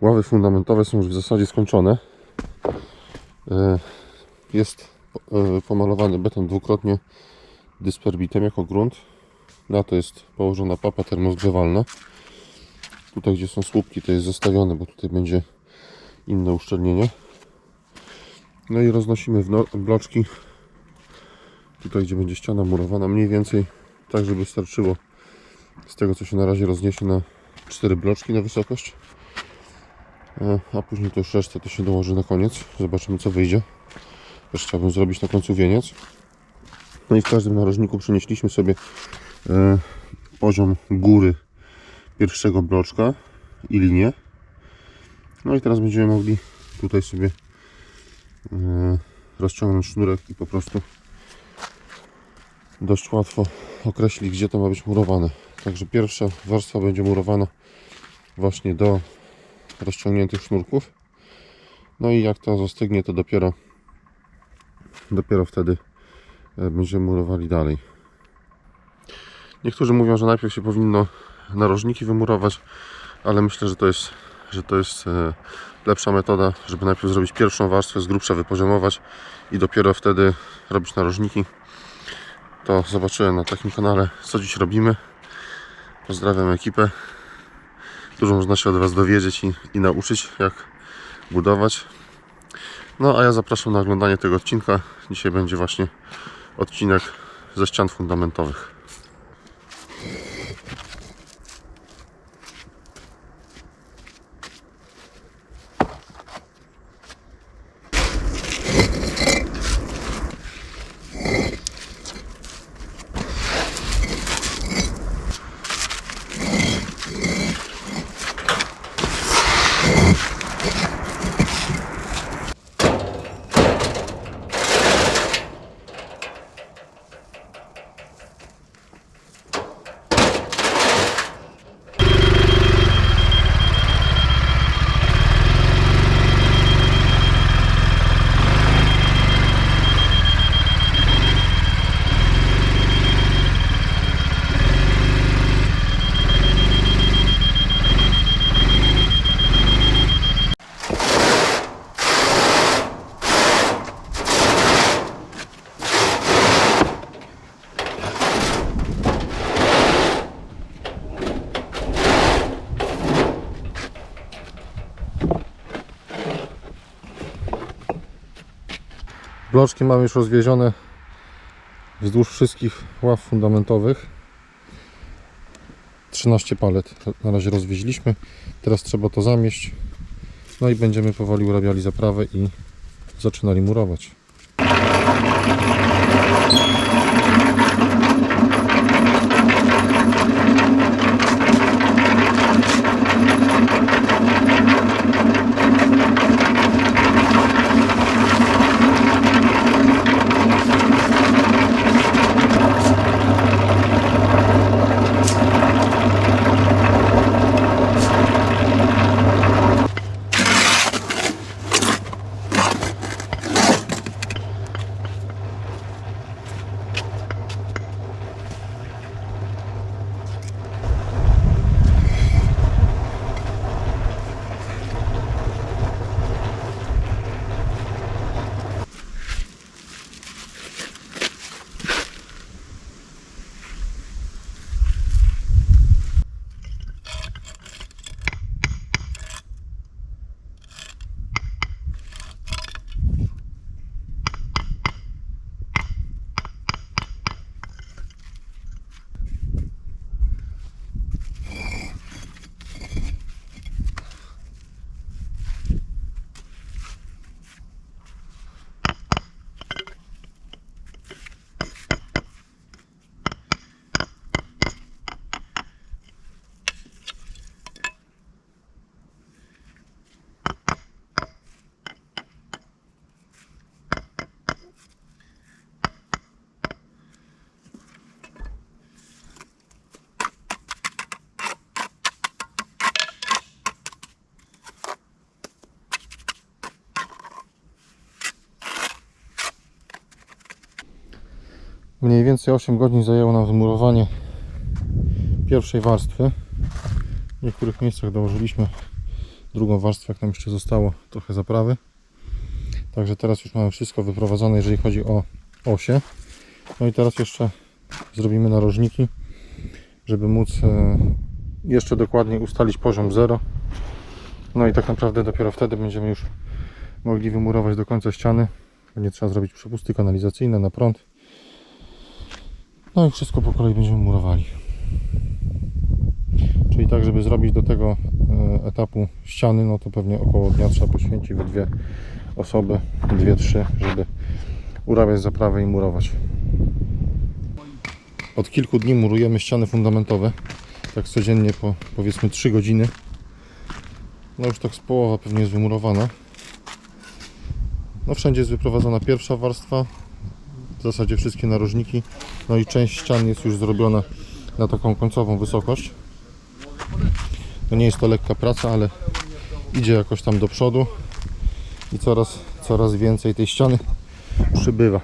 Ławy fundamentowe są już w zasadzie skończone. E, Jest e, pomalowany beton dwukrotnie dysperbitem jako grunt. Na to jest położona papa termozgrzewalna. Tutaj gdzie są słupki to jest zostawione, bo tutaj będzie inne uszczelnienie. No i roznosimy w bloczki. Tutaj gdzie będzie ściana murowana mniej więcej tak żeby starczyło z tego co się na razie rozniesie na 4 bloczki na wysokość. E, A później to już resztę to się dołoży na koniec. Zobaczymy co wyjdzie. Też chciałbym zrobić na końcu wieniec. No i w każdym narożniku przenieśliśmy sobie e, poziom góry pierwszego bloczka i linię. No i teraz będziemy mogli tutaj sobie e, rozciągnąć sznurek i po prostu dość łatwo określić gdzie to ma być murowane. Także pierwsza warstwa będzie murowana właśnie do rozciągniętych sznurków. No i jak to zastygnie, to dopiero dopiero wtedy e, będziemy murowali dalej. Niektórzy mówią, że najpierw się powinno narożniki wymurować, ale myślę, że to jest, że to jest e, lepsza metoda, żeby najpierw zrobić pierwszą warstwę, z grubsza wypoziomować i dopiero wtedy robić narożniki. To zobaczyłem na takim kanale, co dziś robimy. Pozdrawiam ekipę. Dużo można się od Was dowiedzieć i, i nauczyć, jak budować. No a ja zapraszam na oglądanie tego odcinka. Dzisiaj będzie właśnie odcinek ze ścian fundamentowych. Bloczki mamy już rozwiezione wzdłuż wszystkich ław fundamentowych. 13 palet na razie rozwieźliśmy. Teraz trzeba to zamieść. No i będziemy powoli urabiali zaprawę i zaczynali murować. Mniej więcej 8 godzin zajęło nam wymurowanie pierwszej warstwy. W niektórych miejscach dołożyliśmy drugą warstwę, jak nam jeszcze zostało trochę zaprawy. Także teraz już mamy wszystko wyprowadzone, jeżeli chodzi o osie. No i teraz jeszcze zrobimy narożniki, żeby móc e, jeszcze dokładniej ustalić poziom 0. No i tak naprawdę dopiero wtedy będziemy już mogli wymurować do końca ściany. Będzie trzeba zrobić przepusty kanalizacyjne na prąd. No i wszystko po kolei będziemy murowali. Czyli tak, żeby zrobić do tego e, etapu ściany, no to pewnie około dnia trzeba poświęcić we dwie osoby, dwie, trzy, żeby urabiać zaprawę i murować. Od kilku dni murujemy ściany fundamentowe. Tak codziennie po powiedzmy 3 godziny. No już tak z połowa pewnie jest wymurowana. No wszędzie jest wyprowadzona pierwsza warstwa. W zasadzie wszystkie narożniki. No i część ścian jest już zrobiona na taką końcową wysokość. No nie jest to lekka praca, ale idzie jakoś tam do przodu i coraz, coraz więcej tej ściany przybywa.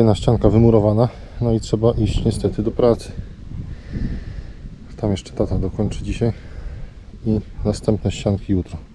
Kolejna ścianka wymurowana. No i trzeba iść niestety do pracy. Tam jeszcze tata dokończy dzisiaj. I następne ścianki jutro.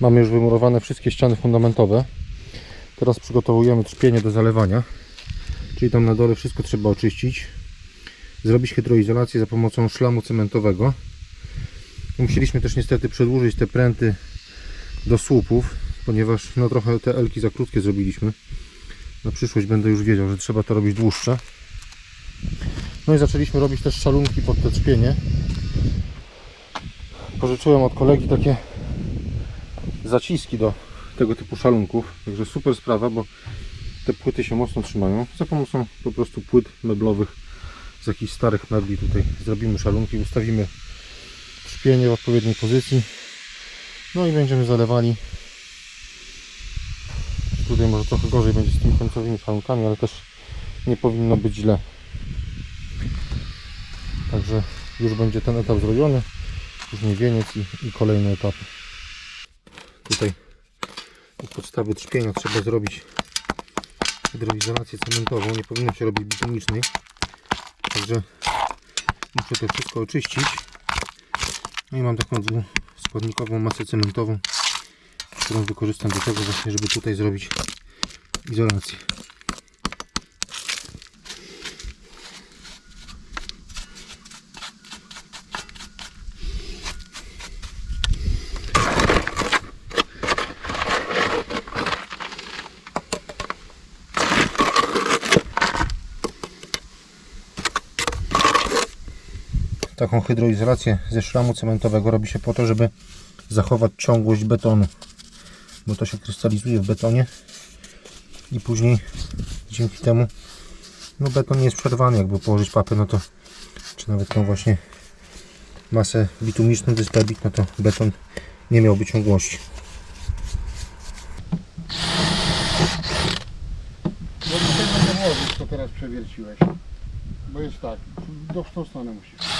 Mamy już wymurowane wszystkie ściany fundamentowe. Teraz przygotowujemy trzpienie do zalewania. Czyli tam na dole wszystko trzeba oczyścić. Zrobić hydroizolację za pomocą szlamu cementowego. Musieliśmy też niestety przedłużyć te pręty do słupów, ponieważ no trochę te elki za krótkie zrobiliśmy. Na przyszłość będę już wiedział, że trzeba to robić dłuższe. No i zaczęliśmy robić też szalunki pod te trzpienie. Pożyczyłem od kolegi takie zaciski do tego typu szalunków. Także super sprawa, bo te płyty się mocno trzymają. Za pomocą po prostu płyt meblowych z jakichś starych mebli tutaj zrobimy szalunki, ustawimy szpienie w odpowiedniej pozycji. No i będziemy zalewali Tutaj może trochę gorzej będzie z tymi końcowymi szalunkami, ale też nie powinno być źle. Także już będzie ten etap zrobiony. Później wieniec i, i kolejne etapy. Tutaj u podstawy trzpienia trzeba zrobić hydroizolację cementową. Nie powinno się robić bitumicznej. Także muszę to wszystko oczyścić. No i mam taką dwuskładnikową masę cementową, którą wykorzystam do tego właśnie, żeby tutaj zrobić izolację. Taką hydroizolację ze szlamu cementowego robi się po to, żeby zachować ciągłość betonu, bo to się krystalizuje w betonie i później dzięki temu no beton nie jest przerwany, jakby położyć papę, no to czy nawet tą właśnie masę bitumiczną, dysperbit, no to beton nie miałby ciągłości. Co teraz przewierciłeś. Bo jest tak, do stronę musisz.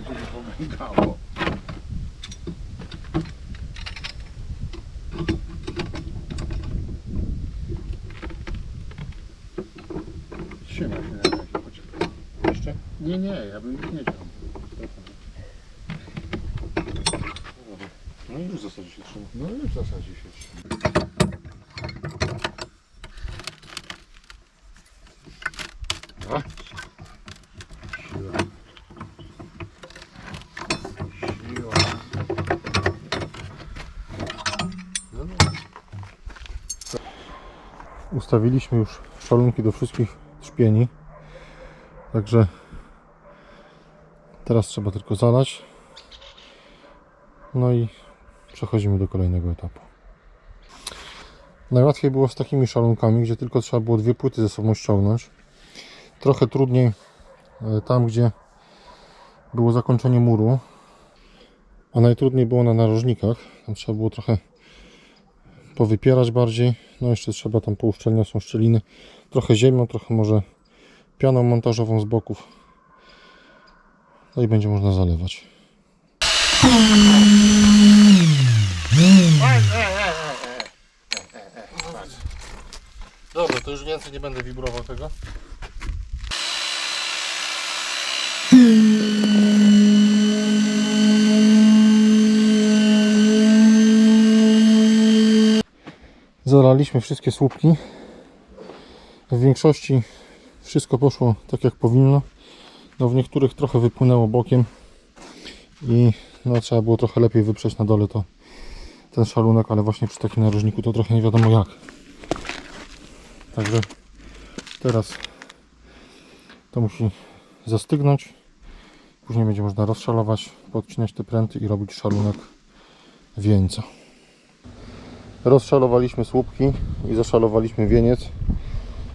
nie ciągnika, żeby pomagało. Trzymaj się na razie, poczekaj. Jeszcze? Nie, nie, ja bym już nie chciał. No i już w zasadzie się trzyma. No już w zasadzie się trzyma. Ustawiliśmy już szalunki do wszystkich trzpieni. Także teraz trzeba tylko zalać. No i przechodzimy do kolejnego etapu. Najłatwiej było z takimi szalunkami, gdzie tylko trzeba było dwie płyty ze sobą ściągnąć. Trochę trudniej e, tam, gdzie było zakończenie muru. A najtrudniej było na narożnikach. Tam trzeba było trochę powypierać bardziej. No jeszcze trzeba tam pouszczelniać są szczeliny. Trochę ziemią, trochę może pianą montażową z boków. No i będzie można zalewać. Dobra, to już więcej nie będę wibrował tego. Zalaliśmy wszystkie słupki. W większości wszystko poszło tak jak powinno. No w niektórych trochę wypłynęło bokiem i no trzeba było trochę lepiej wyprzeć na dole to ten szalunek, ale właśnie przy takim narożniku to trochę nie wiadomo jak. Także teraz to musi zastygnąć. Później będzie można rozszalować, podcinać te pręty i robić szalunek wieńca. Rozszalowaliśmy słupki i zaszalowaliśmy wieniec.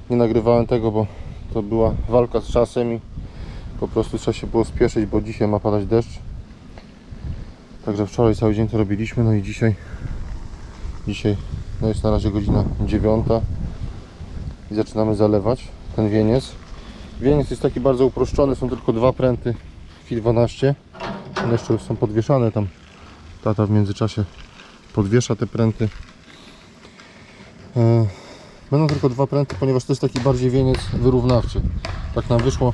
Nie nagrywałem tego, bo to była walka z czasem i po prostu trzeba się było spieszyć, bo dzisiaj ma padać deszcz. Także wczoraj cały dzień to robiliśmy, no i dzisiaj dzisiaj no jest na razie godzina 9 i zaczynamy zalewać ten wieniec. Wieniec jest taki bardzo uproszczony, są tylko dwa pręty Fi 12. One jeszcze są podwieszane tam. Tata w międzyczasie podwiesza te pręty. E, Będą tylko dwa pręty, ponieważ to jest taki bardziej wieniec wyrównawczy. Tak nam wyszło,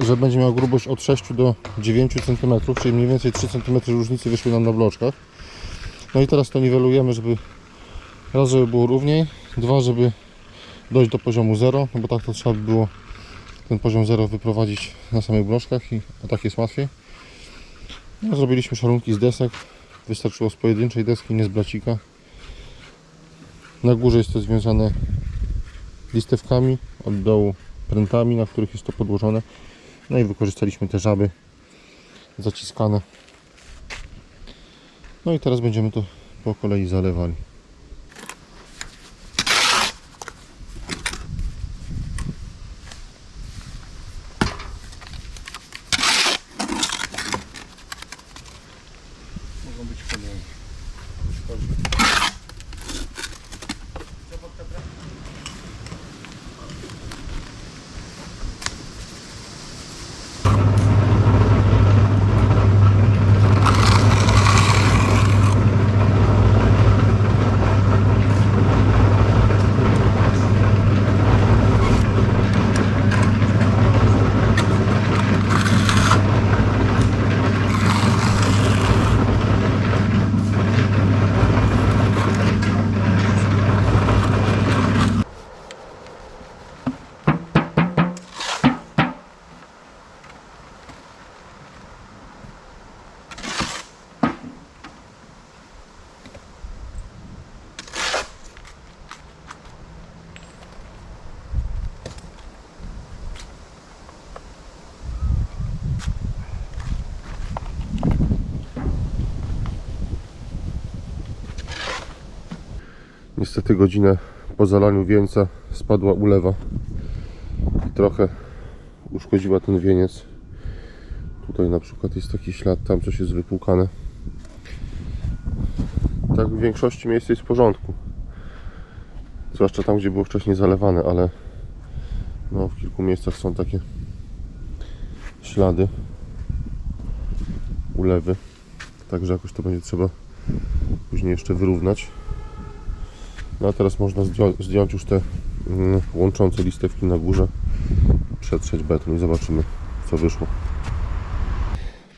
że będzie miał grubość od 6 do 9 cm, czyli mniej więcej 3 cm różnicy wyszły nam na bloczkach. No i teraz to niwelujemy, żeby raz, żeby było równiej, dwa, żeby dojść do poziomu 0, no bo tak to trzeba by było ten poziom zero wyprowadzić na samych bloczkach i o tak jest łatwiej. No, zrobiliśmy szalunki z desek. Wystarczyło z pojedynczej deski, nie z blacika. Na górze jest to związane listewkami, od dołu prętami, na których jest to podłożone. No i wykorzystaliśmy te żaby zaciskane. No i teraz będziemy to po kolei zalewali. Mogą być kolejne. Niestety godzinę po zalaniu wieńca spadła ulewa i trochę uszkodziła ten wieniec. Tutaj na przykład jest taki ślad, tam coś jest wypłukane. Tak w większości miejsc jest w porządku. Zwłaszcza tam, gdzie było wcześniej zalewane, ale no, w kilku miejscach są takie ślady ulewy. Także jakoś to będzie trzeba później jeszcze wyrównać. No a teraz można zdjąć, już te mm, łączące listewki na górze, przetrzeć beton i zobaczymy co wyszło.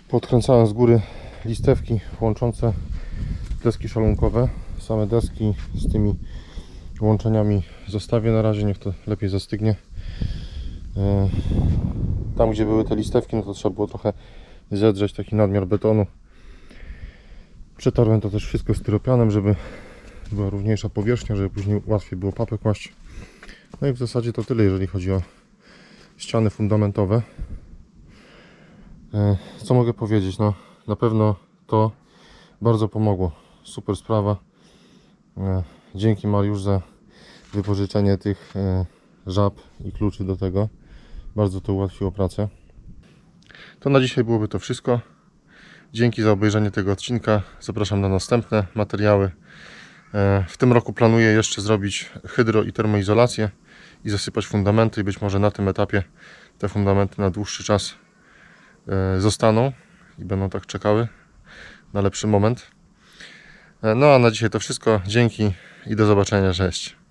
Podkręcałem z góry listewki łączące deski szalunkowe. Same deski z tymi łączeniami zostawię na razie, niech to lepiej zastygnie. E, Tam gdzie były te listewki, no to trzeba było trochę zedrzeć taki nadmiar betonu. Przetarłem to też wszystko styropianem, żeby była równiejsza powierzchnia, żeby później łatwiej było papę kłaść. No i w zasadzie to tyle, jeżeli chodzi o ściany fundamentowe. E, Co mogę powiedzieć? No, na pewno to bardzo pomogło. Super sprawa. E, Dzięki Mariusz za wypożyczenie tych e, żab i kluczy do tego. Bardzo to ułatwiło pracę. To na dzisiaj byłoby to wszystko. Dzięki za obejrzenie tego odcinka. Zapraszam na następne materiały. E, W tym roku planuję jeszcze zrobić hydro i termoizolację i zasypać fundamenty i być może na tym etapie te fundamenty na dłuższy czas e, zostaną i będą tak czekały na lepszy moment. E, No a na dzisiaj to wszystko. Dzięki i do zobaczenia. Cześć.